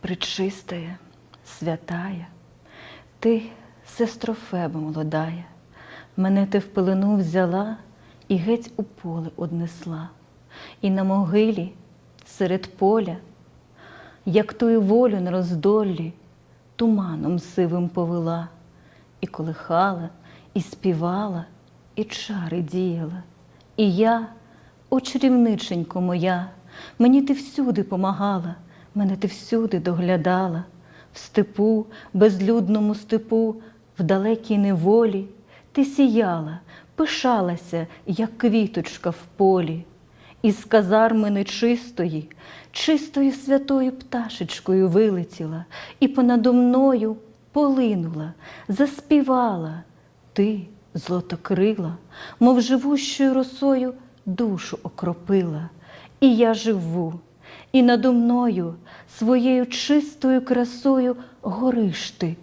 пречистая, святая, ти, сестро Феба молодая, мене ти в пелену взяла і геть у поле однесла, і на могилі серед поля, як тую волю на роздоллі, туманом сивим повела, і колихала, і співала, і чари діяла. І я, о моя, мені ти всюди помагала, мене ти всюди доглядала, в степу, безлюдному степу, в далекій неволі, ти сіяла, пишалася, як квіточка в полі. Із казарми нечистої, чистою святою пташечкою вилетіла і понадо мною полинула, заспівала. Ти, злотокрила, мов живущою росою душу окропила, і я живу, і надо мною своєю чистою красою гориш ти,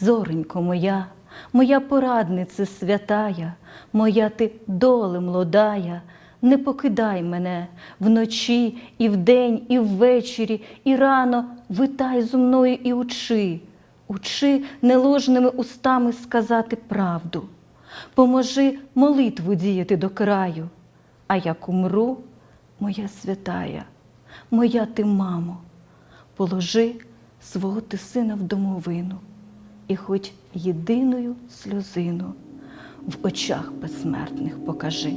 зоренько моя, моя порадниця святая, моя ти доле млодая, не покидай мене вночі, і вдень, і ввечері, і рано витай зо мною і учи, учи неложними устами сказати правду. Поможи молитву діяти до краю, а як умру, моя святая, моя ти мамо, положи свого ти сина в домовину, і хоч єдиною сльозину в очах безсмертних покажи.